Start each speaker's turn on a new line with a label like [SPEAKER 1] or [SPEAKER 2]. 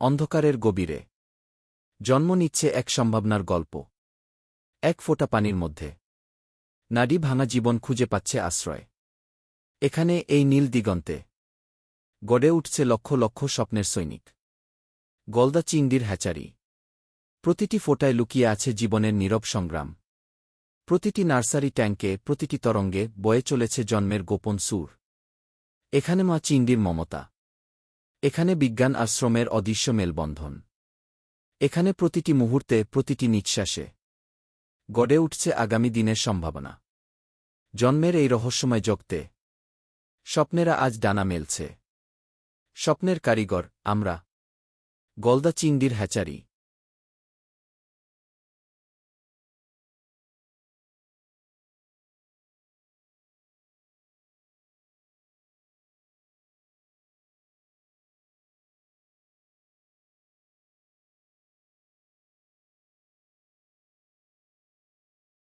[SPEAKER 1] অন্ধকারের গভীরে। জন্ম নিচ্ছে এক সম্ভাবনার গল্প। এক ফোঁটা পানির মধ্যে। নাডি ভাঙা জীবন খুঁজে পাচ্ছে আশ্রয়। এখানে এই নীল দিগন্তে। গড়ে উঠছে লক্ষ লক্ষ স্বপ্নের সৈনিক। গলদা চিংড়ির হ্যাচারি। প্রতিটি ফোটায় লুকিয়ে আছে জীবনের নীরব সংগ্রাম। প্রতিটি নার্সারি ট্যাঙ্কে প্রতিটি তরঙ্গে বয়ে চলেছে জন্মের গোপন সুর। এখানে মা চিংড়ির মমতা। এখানে বিজ্ঞান আশ্রমের অদৃশ্য মেলবন্ধন। এখানে প্রতিটি মুহূর্তে, প্রতিটি নিঃশ্বাসে গড়ে উঠছে আগামী দিনের সম্ভাবনা। জন্মের এই রহস্যময় জগতে স্বপ্নেরা আজ ডানা মেলছে। স্বপ্নের কারিগর, আমরা। গলদা চিংড়ির হ্যাচারি।